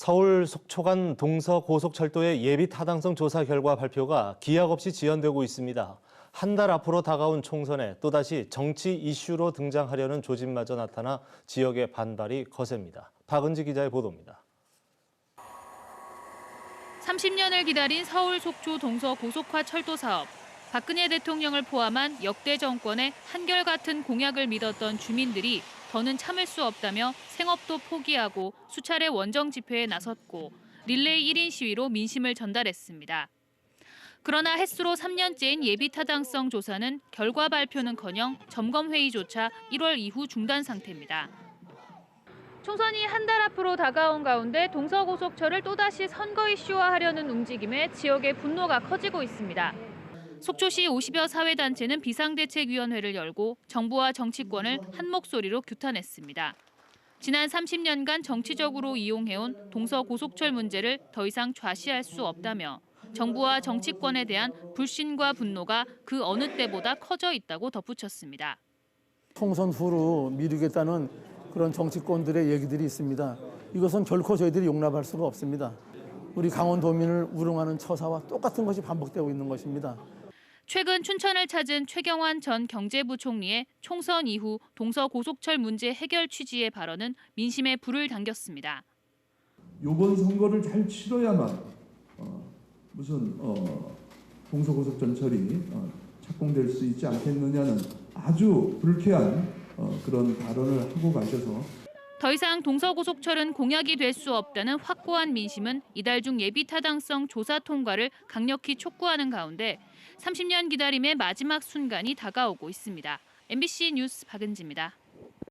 서울 속초간 동서 고속철도의 예비 타당성 조사 결과 발표가 기약 없이 지연되고 있습니다. 한 달 앞으로 다가온 총선에 또다시 정치 이슈로 등장하려는 조짐마저 나타나 지역의 반발이 거셉니다. 박은지 기자의 보도입니다. 30년을 기다린 서울 속초 동서 고속화 철도 사업. 박근혜 대통령을 포함한 역대 정권의 한결같은 공약을 믿었던 주민들이 더는 참을 수 없다며 생업도 포기하고 수차례 원정 집회에 나섰고 릴레이 1인 시위로 민심을 전달했습니다. 그러나 햇수로 3년째인 예비 타당성 조사는 결과 발표는커녕 점검 회의조차 1월 이후 중단 상태입니다. 총선이 한 달 앞으로 다가온 가운데 동서고속철을 또다시 선거 이슈화하려는 움직임에 지역의 분노가 커지고 있습니다. 속초시 50여 사회단체는 비상대책위원회를 열고 정부와 정치권을 한 목소리로 규탄했습니다. 지난 30년간 정치적으로 이용해온 동서고속철 문제를 더 이상 좌시할 수 없다며 정부와 정치권에 대한 불신과 분노가 그 어느 때보다 커져 있다고 덧붙였습니다. 총선 후로 미루겠다는 그런 정치권들의 얘기들이 있습니다. 이것은 결코 저희들이 용납할 수가 없습니다. 우리 강원도민을 우롱하는 처사와 똑같은 것이 반복되고 있는 것입니다. 최근 춘천을 찾은 최경환 전 경제부총리의 총선 이후 동서 고속철 문제 해결 취지의 발언은 민심에 불을 당겼습니다. 이번 선거를 잘 치러야만 어, 무슨 어, 동서 고속전철이 어, 착공될 수 있지 않겠느냐는 아주 불쾌한 어, 그런 발언을 하고 가셔서 더 이상 동서고속철은 공약이 될 수 없다는 확고한 민심은 이달 중 예비 타당성 조사 통과를 강력히 촉구하는 가운데 30년 기다림의 마지막 순간이 다가오고 있습니다. MBC 뉴스 박은지입니다.